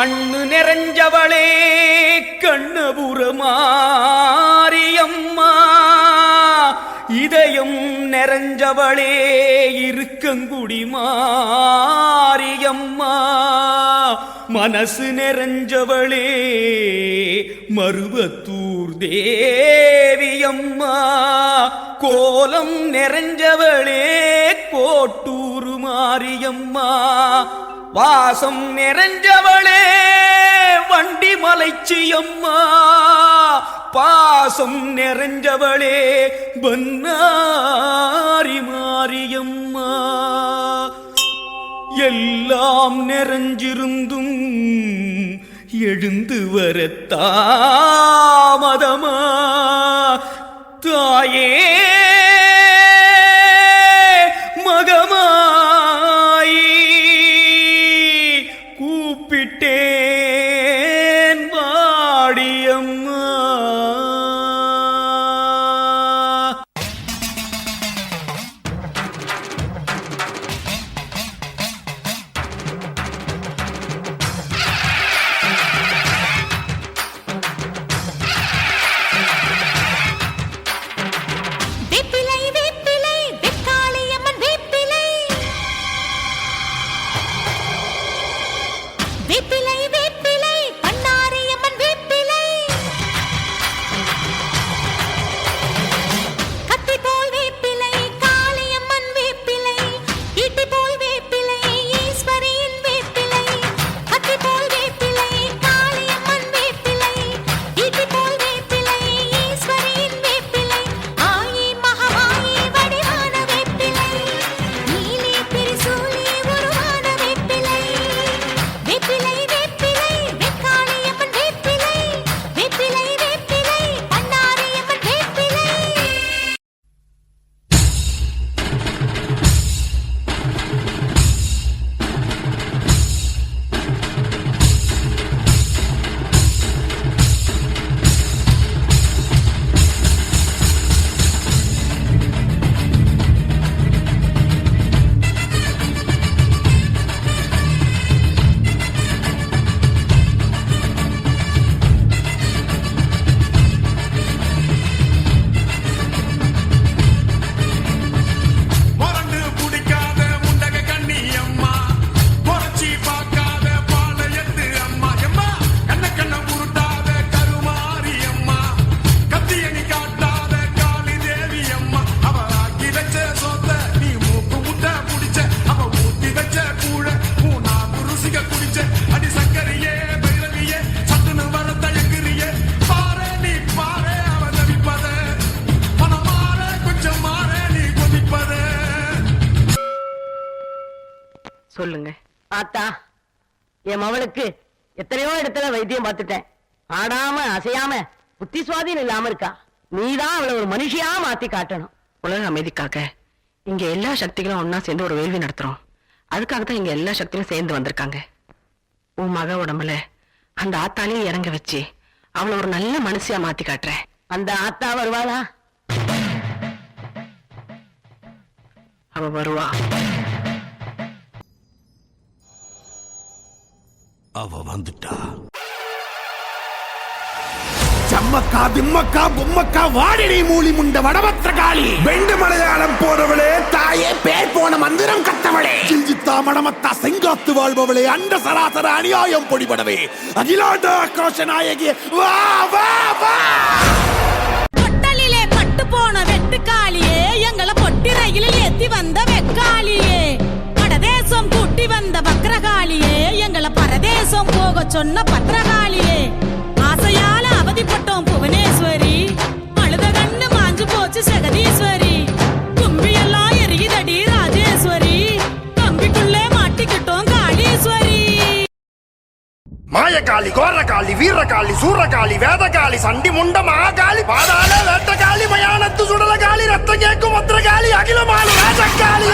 கண்ணு நிறைஞ்சவளே கண்ணபுர மாரியம்மா இதயம் நிறைஞ்சவளே இருக்கங்குடி மாரியம்மா. மனசு நிறைஞ்சவளே மருவத்தூர் தேவியம்மா. கோலம் நிறைஞ்சவளே கோட்டூர் மாரியம்மா. வாசம் நிறைஞ்சவளே வண்டி மலைச்சியம்மா பாசம் நிறைஞ்சவளே பன்னாரி மாரியம்மா எல்லாம் நிறைஞ்சிருந்தும் எழுந்து வர தாமதமா தாயே சொல்லுங்க. ஆத்தா என் மவளுக்கு எத்தனையோ இடத்துல வைத்தியம் பார்த்துட்டேன். ஆடாம அசையாம புத்தி சுவாதீனம் இல்லாம இருக்கா. நீதான் அவளை ஒரு மனுஷியா மாத்தி காட்டணும். உலக அமைதிக்காக இங்க எல்லா சக்திகளும் ஒன்னா சேர்ந்து ஒரு வேள்வி நடத்துறோம். அதுக்காக தான் இங்க எல்லா சக்திகளும் சேர்ந்து வந்திருக்காங்க. உன் மக உடம்புல அந்த ஆத்தாலையும் இறங்க வச்சு அவளை ஒரு நல்ல மனுஷியா மாத்தி காட்டுறேன். அந்த ஆத்தா வருவாளா? அவ வருவா. அவ வந்துட்டா. சம்மக்கா திம்மக்கா பொம்மக்கா வாடினை மூலி முண்ட வடபத்திர காளி வெண்டு மலையாளம் போனவளே தாயே பேர் போன மந்திரம் கத்தவளே சிஞ்சித்தா மடமத்தா செங்காத்து வாழ்பவளே அண்ட சராசர அநியாயம் பொடிபடவே. அகிலாண்ட ஆக்ரோஷ நாயகி வா வா வா! சொன்ன பத்திரகாளியே. ஆசையால அவதிப்பட்டோம் புவனேஸ்வரி. அழுத கண்ணு மாஞ்சு போச்சு ஜெகதீஸ்வரி கும்பி எல்லாம் எரியுதடி ராஜேஸ்வரி. கம்பிக்குள்ளே மாட்டிக்கிட்டோம் காளீஸ்வரி. மாயகாளி கோரகாளி வீரகாளி சூரகாளி வேதகாளி சண்டி முண்ட மகாகாளி பாதாள வேட்டகாளி மயானத்து சுடலகாளி ரத்தம் கேட்கும் ஒத்திரகாளி அகிலமாலு ராஜகாளி